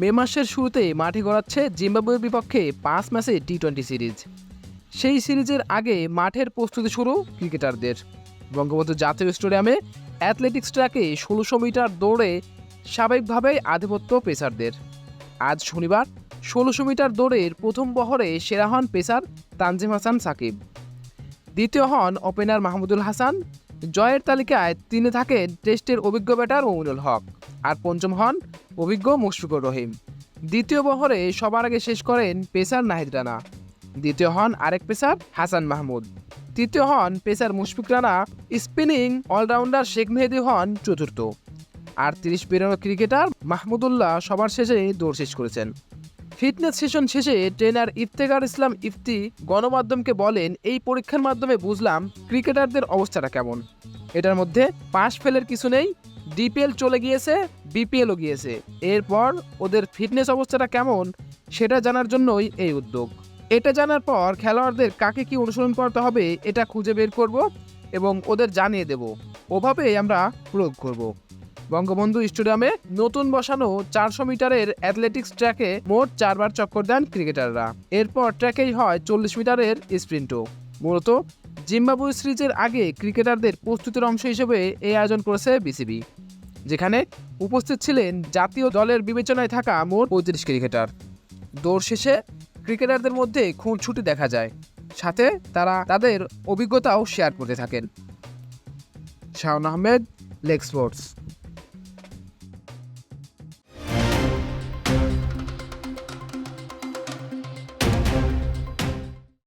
মে মাসের শুরুতে মাঠে গড়াচ্ছে জিম্বাবুয়ের বিপক্ষে পাঁচ ম্যাচে টি টোয়েন্টি সিরিজ। সেই সিরিজের আগে মাঠের প্রস্তুতি শুরু ক্রিকেটারদের। বঙ্গবন্ধু জাতীয় স্টেডিয়ামে অ্যাথলেটিক্স ট্র্যাকে ষোলোশো মিটার দৌড়ে স্বাভাবিকভাবেই আধিপত্য পেসারদের। আজ শনিবার ষোলোশো মিটার দৌড়ের প্রথম বহরে সেরা হন পেসার তানজিম হাসান সাকিব। দ্বিতীয় হন ওপেনার মাহমুদুল হাসান জয়ের তালিকায় তিনি থাকেন টেস্টের অভিজ্ঞ ব্যাটার মমিনুল হক আর পঞ্চম হন অভিজ্ঞ মুশফিকুর রহিম। দ্বিতীয় বহরে সবার আগে শেষ করেন পেসার নাহিদ রানা। দ্বিতীয় হন আরেক পেসার হাসান মাহমুদ। তৃতীয় হন pacer Mushfiq Rana, spinning allrounder Sheikh Mehedi হন চতুর্থ। আর তিরিশ পেরোনো ক্রিকেটার মাহমুদুল্লাহ সবার শেষে দৌড় শেষ করেছেন। ফিটনেস সেশন শেষে ট্রেনার ইফতেখার ইসলাম ইফতি গণমাধ্যমকে বলেন, এই পরীক্ষার মাধ্যমে বুঝলাম ক্রিকেটারদের অবস্থাটা কেমন। এটার মধ্যে পাশ ফেলের কিছু নেই, ডিপিএল চলে গিয়েছে, বিপিএলও গিয়েছে। এরপর ওদের ফিটনেস অবস্থাটা কেমন, সেটা জানার জন্যই এই উদ্যোগ। এটা জানার পর খেলোয়াড়দের কাকে কি অনুসরণ করতে হবে, এটা খুঁজে বের করব এবং ওদের জানিয়ে দেব। ওভাবেই আমরা প্রয়োগ করব। বঙ্গবন্ধু স্টেডিয়ামে নতুন বসানো চারশো মিটারের অ্যাথলেটিক্স ট্র্যাকে মোট চারবার চক্কর দেন ক্রিকেটাররা। এরপর ট্র্যাকেই হয় চল্লিশ মিটারের স্প্রিন্টও মূলত জিম্বাবু সিরিজের আগে ক্রিকেটারদের প্রস্তুতির অংশ হিসেবে এই আয়োজন করেছে বিসিবি। যেখানে উপস্থিত ছিলেন জাতীয় দলের বিবেচনায় থাকা মোট পঁয়ত্রিশ ক্রিকেটার। দৌড় শেষে ক্রিকেটারদের মধ্যে খুঁটছুটি দেখা যায়। সাথে তারা তাদের অভিজ্ঞতাও শেয়ার করতে থাকেন। Shahan Ahmed leg sports